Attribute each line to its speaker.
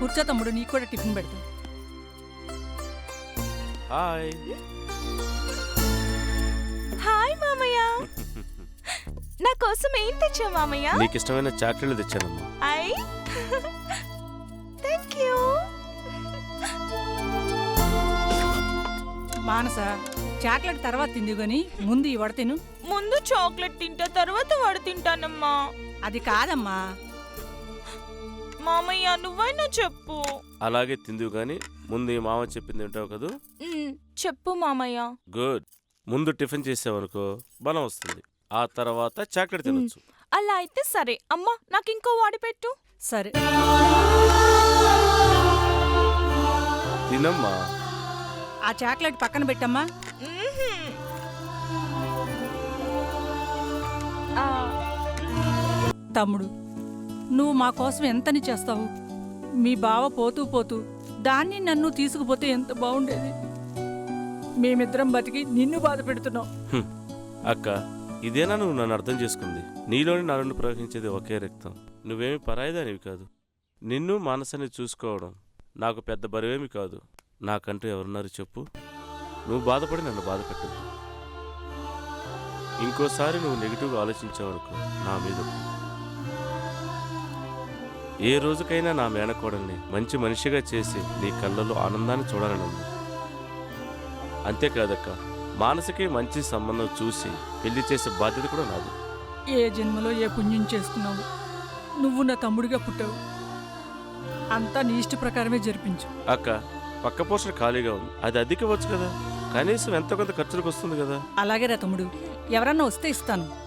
Speaker 1: కూర్చో తమ్ముడు నీకు కూడా టిఫిన్ పెడతా.
Speaker 2: హాయ్.
Speaker 3: హాయ్ మామయ్య. నా కోసం ఏం తెచ్చావు మామయ్య?
Speaker 2: నీకు ఇష్టమైన చాక్లెట్లు తెచ్చానమ్మా.
Speaker 3: I? Thank you
Speaker 1: Manasa chocolate తర్వాత తింది గాని ముందు ఈ వడ తిను.
Speaker 3: ముందు చాక్లెట్ తింటా తర్వాత వాడు తింటానమ్మా.
Speaker 1: అది కాదమ్మా
Speaker 3: మామయ్య నువ్వైనా చెప్పు.
Speaker 2: అలాగే తిందువు కానీ ముందు ఈ మామ చెప్పింది వింటావు కదూ?
Speaker 3: చెప్పు మామయ్య.
Speaker 2: గుడ్. ముందు టిఫిన్ చేసావనుకో బలం వస్తుంది. ఆ తర్వాత చాక్లెట్ తినొచ్చు.
Speaker 3: అలా అయితే సరే. అమ్మా నాకు ఇంకో వాడి పెట్టు.
Speaker 1: సరే.
Speaker 2: తినమ్మా.
Speaker 1: ఆ చాక్లెట్ పక్కన పెట్టమ్మా.
Speaker 3: మ్మ్హ్మ్. ఆ,
Speaker 1: తమ్ముడు నువ్వు మా కోసం ఎంతని చేస్తావు? మీ బావ పోతూ పోతూ దాన్ని నన్ను తీసుకుపోతే ఎంత బాగుండేది? మేమిద్దరం బతికి నిన్ను బాధ
Speaker 2: పెడుతున్నావు అక్క ఇదేనా నువ్వు నన్ను అర్థం చేసుకుంది? నీలోని నా నుండి ప్రవహించేది ఒకే రక్తం. నువ్వేమి పరాయిదానివి కాదు. నిన్ను మనసుని చూసుకోవడం నాకు పెద్ద బరువేమి కాదు. నాకంటూ ఎవరున్నారు చెప్పు. నువ్వు బాధపడి నన్ను బాధపెట్టదు ఇంకోసారి నువ్వు నెగిటివ్గా ఆలోచించావనుకో నా మీద ఏ రోజుకైనా నా మేనకోడల్ని మంచి మనిషిగా చేసి నీ కళ్ళలో ఆనందాన్ని చూడాలని ఉంది. అంతేకాదక్క మానసికి మంచి సంబంధం చూసి పెళ్ళి చేసే బాధ్యత కూడా నాది.
Speaker 1: ఏ జన్మలో ఏ పుణ్యం చేసుకున్నావు? నువ్వు నా తమ్ముడిగా పుట్టావు. అంతా నీ ఇష్ట ప్రకారమే జరిపించు.
Speaker 2: అక్క పక్క పోర్షన్ ఖాళీగా ఉంది. అది అద్దెకివ్వచ్చు కదా? కనీసం ఎంతో కొంత ఖర్చులకు వస్తుంది కదా?
Speaker 1: అలాగే రా తమ్ముడు. ఎవరన్నా వస్తే ఇస్తాను.